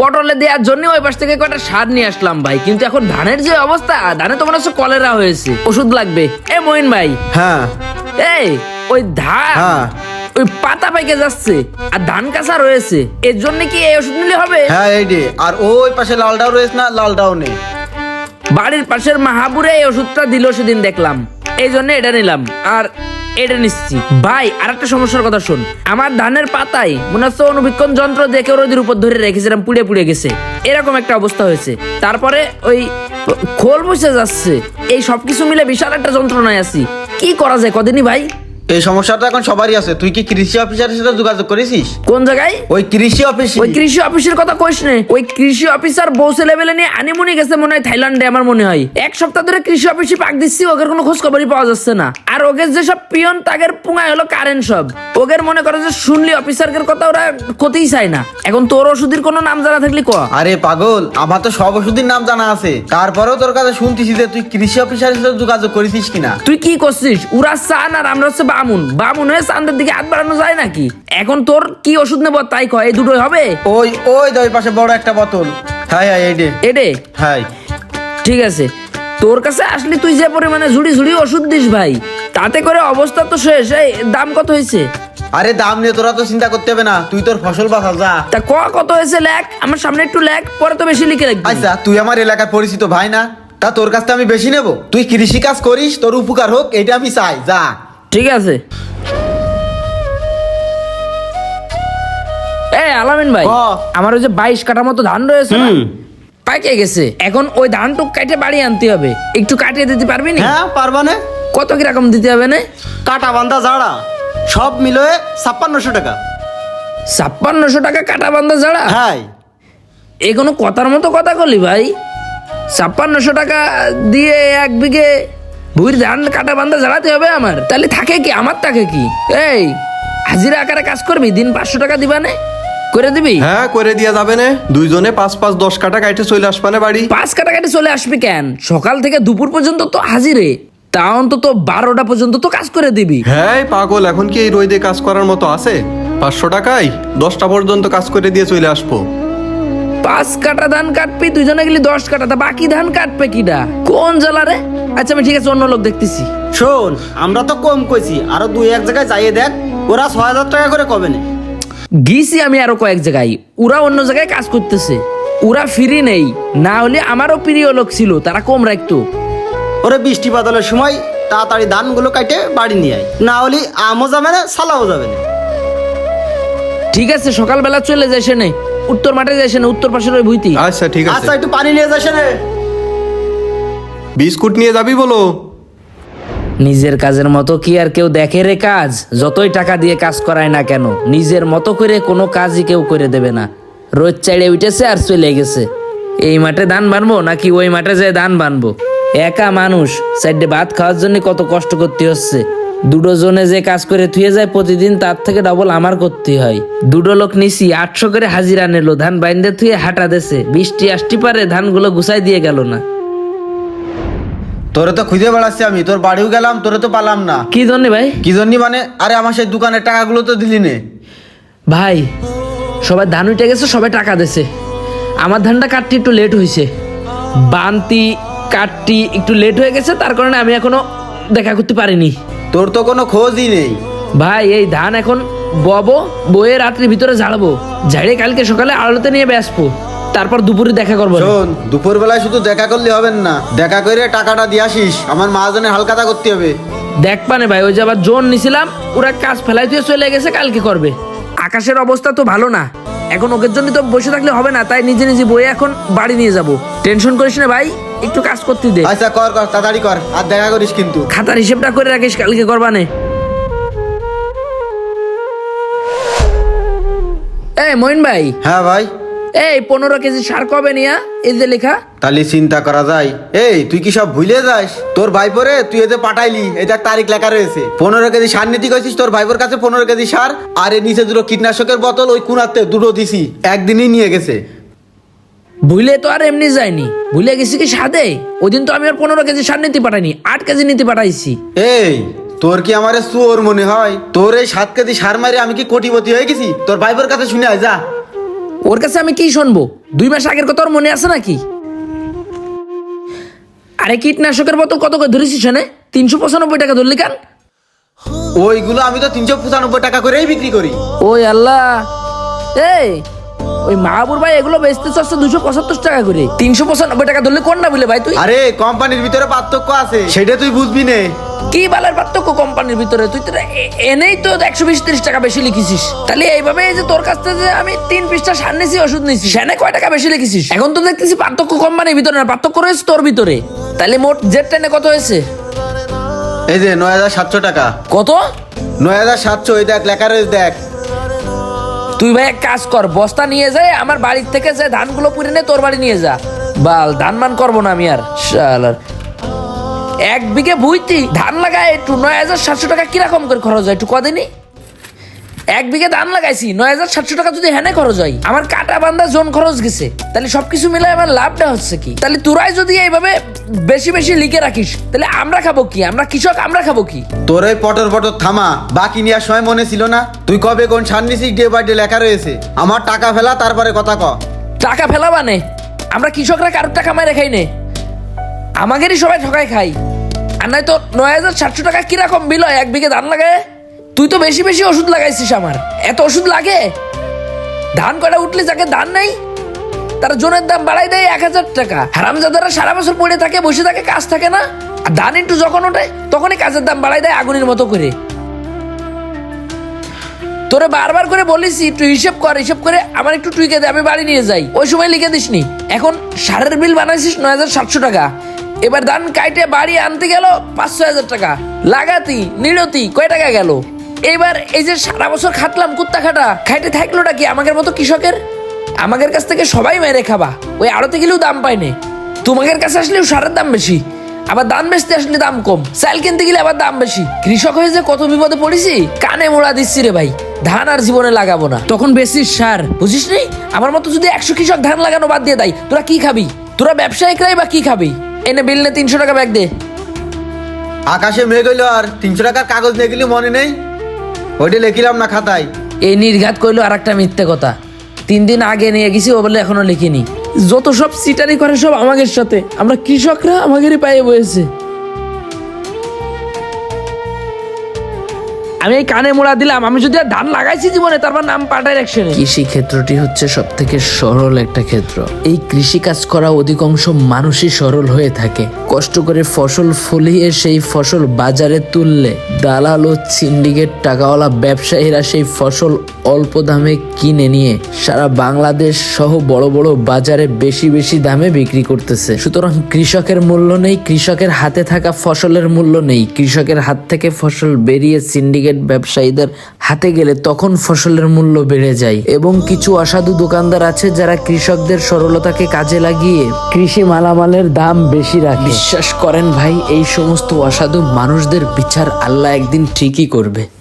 পটলে দেওয়ার জন্য ওই পাশ থেকে কয়টা সার নিয়ে আসলাম ভাই। কিন্তু এখন ধানের যে অবস্থা ধানে তো মনে হচ্ছে কলেরা হয়েছে। ওষুধ লাগবে। এ মইন ভাই। হ্যাঁ। এই ওই ধান হ্যাঁ। ওই পাতা পাইকে যাচ্ছে। আর ধান কাঁচা রয়েছে। এর জন্য কি এই ওষুধ নিলে হবে? হ্যাঁ এই রে আর ওই পাশে লালটাও রয়েছে না? লালটাও নেই। বাড়ির পাশের মাহাবুরে এই ওষুধটা দিল সেদিন দেখলাম। এই জন্য এটা নিলাম। আর এটা নিচ্ছি ভাই আর একটা সমস্যার কথা শোন। আমার ধানের পাতায় মনে হচ্ছে অনুবীক্ষণ যন্ত্র দেখে রোদের উপর ধরে রেখেছিলাম, পুড়ে পুড়ে গেছে। এরকম একটা অবস্থা হয়েছে। তারপরে ওই খোল বসে যাচ্ছে। এই সবকিছু মিলে বিশাল একটা যন্ত্রণায় আছি। কি করা যায় কদিনই ভাই? এই সমস্যাটা এখন সবারই আছে। তুই কি কৃষি অফিসারের সাথে যোগাযোগ করেছিস? কোন জায়গায়? ওই কৃষি অফিস। ওই কৃষি অফিসের কথা কইস নে। ওই কৃষি অফিসার বসে লেভেলে নিয়ে আনিমুনি গেছে মনে হয় থাইল্যান্ডে আমার মনে হয়। এক সপ্তাহ ধরে কৃষি অফিসে পাক দিচ্ছি ওদের কোনো খোঁজ খবরই পাওয়া যাচ্ছে না। আর ওদের যেসব পিয়ন তাগের পুঙায় হলো কারেন্ট সব। ওদের মনে করে যে শুনলি অফিসারদের কথা ওরা ক্ষতিই চায় না। এখন তোর ওষুধের কোনো নাম জানা থাকলে ক? আরে পাগল আমার তো সব ওষুধের নাম জানা আছে। তারপরেও তোর কাছে শুনতেছি যে তুই কৃষি অফিসারের সাথে যোগাযোগ করেছিস কিনা। তুই কি করছিস? উরা চান আর আমরা হচ্ছে বামুন। বামুন হয়ে চান্দের দিকে হাত বাড়ানো যায় নাকি? এখন তোর কি ওষুধ নেব তাই কয়? এই দুটোই হবে? ওই ওই ওই পাশে বড় একটা বোতল। হ্যাঁ হ্যাঁ এই এডে? হ্যাঁ ঠিক আছে। তোর কাছে আসলে তুই যে পরিমাণে ঝুড়ি ঝুড়ি ওষুধ দিস ভাই তাতে করে অবস্থা তো শেষ। এই দাম কত হয়েছে? আরে দাম নিয়ে তোরা তো চিন্তা করতে হবে না। তুই তোর ফসল বাঁচা যা। তা ক কত হয়েছে লেখ? আমার সামনে একটু লেখ পরে তো বেশি লিখে রাখবি। আচ্ছা তুই আমার এলাকার পরিচিত ভাই না? তা তোর কাছ থেকে আমি বেশি নেব? তুই কৃষি কাজ করিস তোর উপকার হোক এটা আমি চাই যা। ঠিক আছে। এ আলামিন ভাই আমার ওই যে বাইশ কাটা মতো ধান রয়েছে না পাইকে গেছে। এখন ওই ধানটুক কাটে বাড়ি আনতে হবে। একটু কাটিয়ে দিতে পারবি না? হ্যাঁ পারবা না। কত কীরকম দিতে হবে না? কাটা বান্ধা জাড়া সব মিলিয়ে ছাপ্পান্নশো টাকা। ছাপ্পান্নশো টাকা কাটা বান্ধা যারা হ্যাঁ এ কোনো কথার মতো কথা করলি ভাই? ছাপ্পান্নশো টাকা দিয়ে এক বিঘে ভুইর ধান কাটা বান্ধা জ্বালাতে হবে আমার। তাহলে থাকে কি? আমার থাকে কি? এই হাজিরা আকারে কাজ করবি? দিন পাঁচশো টাকা দিবা নে? করে দিবি? হ্যাঁ করে দিয়া যাবে না। দুইজনে পাঁচ পাঁচ দশ কাটা কাইটে চলে আসবানে বাড়ি। পাঁচ কাটাকাটি চলে আসবি কেন? সকাল থেকে দুপুর পর্যন্ত তো হাজিরে। তা অন্তত বারোটা পর্যন্ত তো কাজ করে দিবি। হ্যাঁ পাগল এখন কি এই রোদে কাজ করার মতো আছে? পাঁচশো টাকায় দশটা পর্যন্ত কাজ করে দিয়ে চলে আসব। পাঁচ কাটা ধান কাটবি দুজনে গেলি দশ কাটা। তা বাকি ধান কাটবে কিডা? কোন জ্বালা রে? আচ্ছা আমি ঠিক আছে অন্য লোক দেখতেছি। শোন আমরা তো কম কইছি আরও দুই এক জায়গায় যাইয়ে দেখ ওরা ছয় হাজার টাকা করে কবে না গিয়েছি আমি আরও কয়েক জায়গায়। ওরা অন্য জায়গায় কাজ করতেছে। ওরা ফ্রি নেই না হলে আমারও প্রিয় লোক ছিল তারা কম রাখতো। ওরে বৃষ্টি বাদলের সময় তাড়াতাড়ি ধানগুলো কাটে বাড়ি নিয়ে আয়। না হলে আমও যাবে না সালাও যাবে না। ঠিক আছে সকালবেলা চলে যাই সেনে উত্তর মাঠে যাই সেনে উত্তর পাশের ওই ভুইতি। আচ্ছা ঠিক আছে। আচ্ছা একটু পানি নিয়ে যাস না। বিস্কুট নিয়ে যাবি বলো। নিজের কাজের মতো কি আর কেউ দেখে রে কাজ? যতই টাকা দিয়ে কাজ করায় না কেন, নিজের মতো করে কোনো কাজই কেউ করে দেবে না। রোজ চাইড়ে উঠেছে আর চলে গেছে। এই মাঠে ধান বানবো নাকি ওই মাঠে যেয়ে ধান বানবো? একা মানুষ সাইডে ভাত খাওয়ার জন্য কত কষ্ট করতে হচ্ছে। দুটো জনে যে কাজ করে থুয়ে যায় প্রতিদিন, তার থেকে ডবল আমার করতে হয়। দুটো লোক নিছি, আটশো করে হাজিরা নিলো, ধান বাইন্দে থুয়ে হাঁটা দেছে। বৃষ্টি আসতে পারে, ধানগুলো গুছাই দিয়ে গেল না। তোরে তো খুঁজে বেড়াচ্ছি আমি তোর বাড়িও গেলাম তোরে তো পালাম না। কি জন্য ভাই? কি জন্য মানে? আরে আমার সেই দোকানের টাকাগুলো তো দিলি নে। ভাই সবাই ধান উঠে গেছে সবাই টাকা দিছে। আমার ধানটা কাটতে একটু লেট হয়েছে বান্তি কাটটি একটু লেট হয়ে গেছে তার কারণে আমি এখনও দেখা করতে পারিনি। তোর তো কোনো খোঁজই নেই। ভাই এই ধান এখন ববো বয়ে রাত্রির ভিতরে ঝাড়বো। ঝাড়ে কালকে সকালে আলোতে নিয়ে বেসবো তারপর দুপুরে দেখা করব শোন দুপুর বেলায় শুধু দেখা করলে হবে না। দেখা করে টাকাটা দিয়ে আসিস। আমার মহাজনের হালকাতা করতে হবে। দেখ পানে ভাই ওই যে আবার জোন নিছিলাম ওরা কাজ ফেলাই দিয়ে চলে গেছে কালকে করবে। আকাশের অবস্থা তো ভালো না। এখন ওকে জন্য তো বসে থাকলে হবে না তাই নিজে নিজে বই এখন বাড়ি নিয়ে যাব। টেনশন করিস না ভাই একটু কাজ করতে দে। আচ্ছা কর কর তাড়াতাড়ি কর আর দেখা করিস কিন্তু। খাতার হিসেবটা করে রাখিস কালকে করবানে এই মইন ভাই। হ্যাঁ ভাই। এই পনেরো কেজি সার কবে নিয়া? এই যে লেখা। তাহলে চিন্তা করা যায়। এই তুই কি সব ভুলে যাস? তোর ভাইপোরে তুই এতে পাঠাইলি এটা তারিখ লেখা রয়েছে। পনেরো কেজি সার নিতে গেছিস তোর ভাইপোর কাছে পনেরো কেজি সার আর এর নিচে দুটো কীটনাশকের বোতল ওই কুনাতে দুটো দিছি একদিনই নিয়ে গেছে। ভুলে তো আর এমনি যায়নি। ভুলে গেছি কি সাদে? ওই দিন তো আমি আর পনেরো কেজি সার নিতে পাঠাইনি আট কেজি নিতে পাঠাইছি। এই তোর কি আমার চোর মনে হয়? তোর এই সাত কেজি সার মারি আমি কি কোটিপতি হয়ে গেছি? তোর ভাইপোর কাছে শুনে আয় যা। ওর কাছে আমি কি শুনব? দুই মাস আগের কথা ওর মনে আছে নাকি? আরে কীটনাশকের বোতল কত করে ধরেছিস শোনে? তিনশো পঁচানব্বই টাকা ধরলি কেন? ওইগুলো আমি তো তিনশো পঁচানব্বই টাকা করেই বিক্রি করি। ওই আল্লাহ। এই ওই মাহাবুর ভাই এগুলো বেচতে চাচ্ছে দুশো পঁচাত্তর টাকা করে। তিনশো পঁচানব্বই টাকা ধরলে কোন না বলে ভাই তুই? আরে কোম্পানির ভিতরে পার্থক্য আছে সেটা তুই বুঝবি নে। কি বালের পার্থক্য কোম্পানির ভিতরে? তুই তো এনেই তো একশো বিশ ত্রিশ টাকা বেশি লিখেছিস। তাহলে এইভাবে যে তোর কাছ থেকে আমি তিন পৃষ্ঠা সার নিয়েছি ওষুধ নিয়েছি সেনে কয় টাকা বেশি লিখেছিস? এখন তো দেখতেছি পার্থক্য কোম্পানির ভিতরে না পার্থক্য রয়েছে তোর ভিতরে। তাহলে মোট জেড টেনে কত হয়েছে? এই যে নয় হাজার সাতশো টাকা। কত? নয় হাজার সাতশো এই দেখ লেখা রয়েছে দেখ। তুই ভাই এক কাজ কর, বস্তা নিয়ে যায় আমার বাড়ির থেকে যে ধানগুলো পুড়ে নে, তোর বাড়ি নিয়ে যা। বাল, ধান মান করব না আমি আর, শালার। এক বিঘে ভুইতি ধান লাগায় একটু নয় হাজার সাতশো টাকা কীরকম করে খরচ হয়, একটু কদিনই এক বিঘে ধান লাগাইছি নয় হাজার সাতশো টাকা যদি হ্যানে খরচ হয় আমার কাটা বান্ধা জোন খরচ গেছে। তাহলে সবকিছু মিলে আমার লাভটা হচ্ছে কি? তাহলে তোরাই যদি এইভাবে বেশি বেশি লিখে রাখিস তাহলে আমরা খাব কি? আমরা কৃষক আমরা খাব কি? তোর পটর পটর থামা বাকি নেওয়ার সময় মনে ছিল না? তুই কবে কোন সার ডে বাই ডে লেখা রয়েছে? আমার টাকা ফেলা তারপরে কথা ক। টাকা ফেলা মানে? আমরা কৃষকরা কারোর টাকা মারে খাই নে? আমাদেরই সবাই ঠকাই খাই। আর নাই তো নয় হাজার সাতশো টাকা কীরকম বিল হয়? এক বিঘে ধান লাগায়? তুই তো বেশি বেশি ওষুধ লাগাইছিস আমার। এত ওষুধ লাগে? ধান কটা উঠলে যাকে ধান নেই? তার জনের দাম বাড়াই দেয় এক হাজার টাকা। হারামজাদারা সারা বছর পড়ে থাকে, বসে থাকে, কাজ থাকে না? আর ধান একটু যখন ওঠে, তখনই কাজের দাম বাড়াই দেয় আগুনের মতো করে। তোরে বারবার করে বলিস তুই হিসেব কর, হিসেব করে আমার একটু টুইকে দে, আমি বাড়ি নিয়ে যাই। ওই সময় লিখে দিসনি এখন সারের বিল বানাইছিস নয় হাজার সাতশো টাকা। এবার ধান কাইটে বাড়ি আনতে গেল পাঁচশো হাজার টাকা। লাগাতি নিড়তি কয় টাকা গেল? এবার এই যে সারা বছর খাটলাম কুত্তা খাটা খাইতে থাকলোটা কি আমাদের মতো কৃষকের? আমাদের কাছ থেকে সবাই মেরে খাবা ওই আড়তে গেলেও দাম পায়নি তোমাদের কাছে আসলেও সারের দাম বেশি আবার দাম বেচতে আসলে দাম কম। চাল কিনতে গেলে আবার দাম বেশি। কৃষক হয়ে যে কত বিপদে পড়েছি কানে মোড়া দিচ্ছি রে ভাই ধান আর জীবনে লাগাবো না। তখন বেশি সার। বুঝিস নি? আমার মতো যদি একশো কৃষক ধান লাগানো বাদ দিয়ে দেয় তোরা কি খাবি? তোরা ব্যবসায়িকরাই বা কি খাবি? এনে বিল নে তিনশো টাকা ব্যাগ দে। আকাশে মেঘ হইল আর তিনশো টাকার কাগজ দেখলি মনে নেই? ওইটা লিখিলাম না খাতায়। এই নির্ঘাত কইলো আর একটা মিথ্যে কথা। তিন দিন আগে নিয়ে গেছি, ও বলে এখনও লিখিনি। যত সব সিটারি করে সব আমাদের সাথে। আমরা কৃষকরা আমাদেরই পায়ে বয়েছে। আমি এই কানে মোড়া দিলাম, আমি যদি আর ধান লাগাইছি জীবনে তারপর নাম পাঠাই অ্যাকশনে কৃষি ক্ষেত্রটি হচ্ছে সব থেকে সরল একটা ক্ষেত্র। এই কৃষি কাজ করা অধিকাংশ মানুষই সরল হয়ে থাকে। কষ্ট করে ফসল ফলিয়ে সেই ফসল বাজারে তুললে দালাল ও সিন্ডিকেট টাকাওয়ালা ব্যবসায়ীরা সেই ফসল অল্প দামে কিনে নিয়ে সারা বাংলাদেশ সহ বড় বড় বাজারে বেশি বেশি দামে বিক্রি করতেছে। সুতরাং কৃষকের মূল্য নেই, কৃষকের হাতে থাকা ফসলের মূল্য নেই। কৃষকের হাত থেকে ফসল বেরিয়ে সিন্ডিকেট ব্যবসায়ীদের হাতে গেলে তখন ফসলের মূল্য বেড়ে যায় এবং কিছু অসাধু দোকানদার আছে যারা কৃষকদের সরলতাকে কাজে লাগিয়ে কৃষি মালামালের দাম বেশি রাখে। বিশ্বাস করেন ভাই, এই সমস্ত অসাধু মানুষদের বিচার আল্লাহ একদিন ঠিকই করবে।